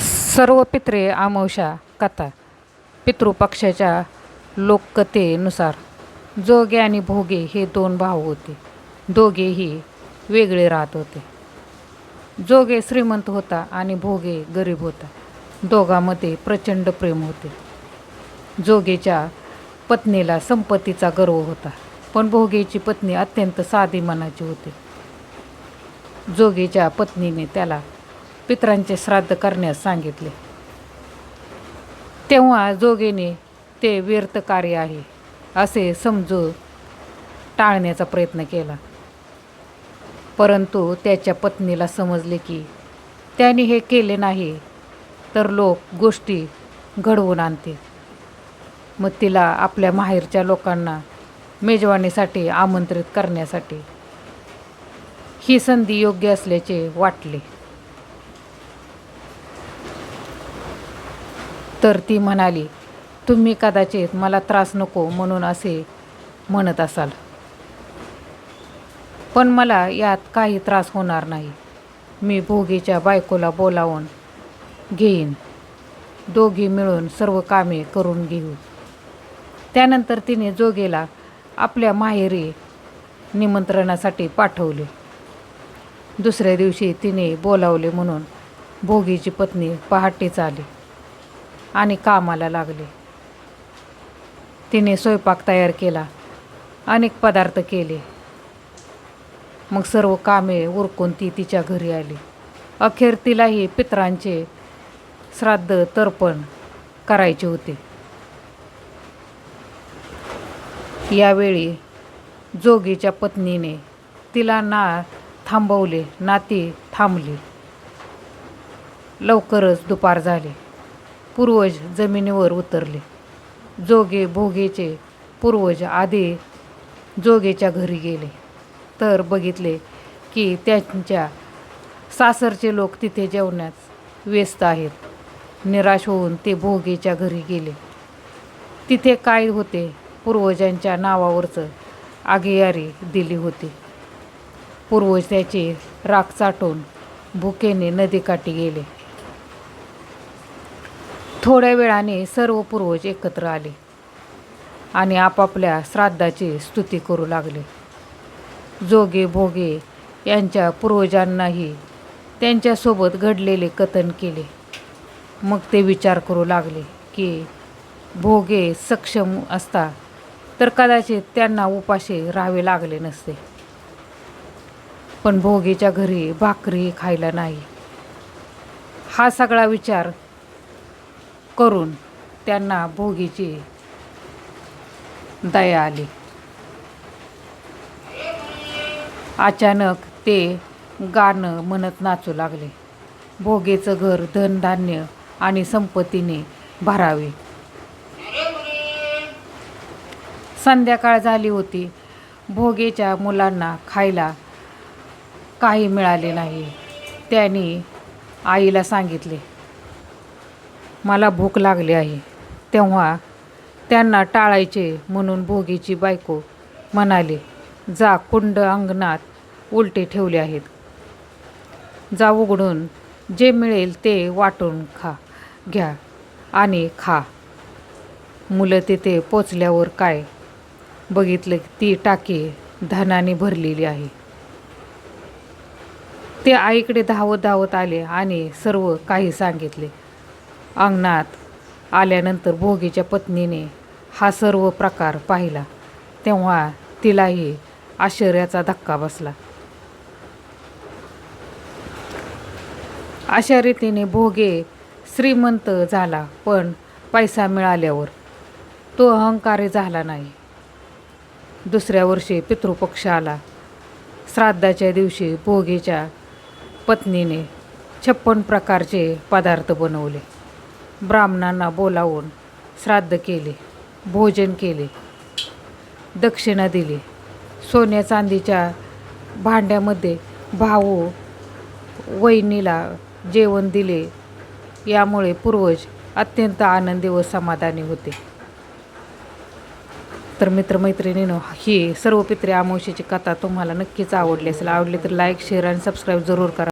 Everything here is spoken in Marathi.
सर्व पित्रे अमावस्या कथा. पितृपक्षाच्या लोककथेनुसार जोगे आणि भोगे हे दोन भाऊ होते. दोघेही वेगळे राहत होते. जोगे श्रीमंत होता आणि भोगे गरीब होता. दोघांमध्ये प्रचंड प्रेम होते. जोगेच्या पत्नीला संपत्तीचा गर्व होता पण भोगेची पत्नी अत्यंत साधी मनाची होती. जोगेच्या पत्नीने त्याला पितरांचे श्राद्ध करण्यास सांगितले. तेव्हा जोगेने ते व्यर्थ कार्य आहे असे समजून टाळण्याचा प्रयत्न केला. परंतु त्याच्या पत्नीला समजले की त्याने हे केले नाही तर लोक गोष्टी घडवून आणतील. मग तिला आपल्या माहेरच्या लोकांना मेजवानीसाठी आमंत्रित करण्यासाठी ही संधी योग्य असल्याचे वाटले. तर ती म्हणाली तुम्ही कदाचित मला त्रास नको म्हणून असे म्हणत असाल. पण मला यात काही त्रास होणार नाही. मी भोगीच्या बायकोला बोलावून घेईन. दोघी मिळून सर्व कामे करून घेऊ. त्यानंतर तिने जोगेला आपल्या माहेरी निमंत्रणासाठी पाठवले. दुसऱ्या दिवशी तिने बोलावले म्हणून भोगीची पत्नी पहाटेच आली. आणि कामाला लागले. तिने स्वयंपाक तयार केला अनेक पदार्थ केले. मग सर्व कामे उरकून ती तिच्या घरी आली. अखेर तिलाही पितरांचे श्राद्ध तर्पण करायचे होते. यावेळी जोगीच्या पत्नीने तिला ना थांबवले ना ती थांबली. लवकरच दुपार झाले. पूर्वज जमिनीवर उतरले. जोगे भोगेचे पूर्वज आधी जोगेच्या घरी गेले. तर बघितले की त्यांच्या सासरचे लोक तिथे जेवण्यात व्यस्त आहेत. निराश होऊन ते भोगेच्या घरी गेले. तिथे काय होते? पूर्वजांच्या नावावरचं आगेयारी दिली होती. पूर्वज त्याचे राख चाटून भुकेने नदीकाठी गेले. थोड्या वेळाने सर्व पूर्वज एकत्र आले आणि आपापल्या श्राद्धाची स्तुती करू लागले. जोगे भोगे यांच्या पूर्वजांनाही त्यांच्यासोबत घडलेले कथन केले. मग ते विचार करू लागले की भोगे सक्षम असता तर कदाचित त्यांना उपाशी राहावे लागले नसते. पण भोगेच्या घरी भाकरी खायला नाही. हा सगळा विचार करून त्यांना भोगीची दया आली. अचानक ते गाणं म्हणत नाचू लागले. भोगेचं घर धनधान्य आणि संपत्तीने भरावे. संध्याकाळ झाली होती. भोगेच्या मुलांना खायला काही मिळाले नाही. त्यांनी आईला सांगितले मला भूक लागली आहे. तेव्हा त्यांना टाळायचे म्हणून भोगीची बायको म्हणाली जा कुंड अंगणात उलटे ठेवले आहेत. जा उघडून जे मिळेल ते वाटून खा घ्या आणि खा. मुलं तिथे पोचल्यावर काय? बघितलं ती टाकी धनाने भरलेली आहे. ते आईकडे धावत धावत आले आणि सर्व काही सांगितले. अंगणात आल्यानंतर भोगीच्या पत्नीने हा सर्व प्रकार पाहिला. तेव्हा तिलाही आश्चर्याचा धक्का बसला. अशा रीतीने भोगे श्रीमंत झाला पण पैसा मिळाल्यावर तो अहंकारी झाला नाही. दुसऱ्या वर्षी पितृपक्ष आला. श्राद्धाच्या दिवशी भोगीच्या पत्नीने छप्पन प्रकारचे पदार्थ बनवले. ब्राह्मणांना बोलावून श्राद्ध केले भोजन केले दक्षिणा दिली. सोन्या चांदीच्या भांड्यामध्ये भाऊ वहिनीला जेवण दिले. यामुळे पूर्वज अत्यंत आनंदी व समाधानी होते. तर मित्रमैत्रिणीनं ही सर्व पित्रे अमावशेची कथा तुम्हाला नक्कीच आवडली असेल आवडली तर लाईक शेअर आणि सबस्क्राईब जरूर करा.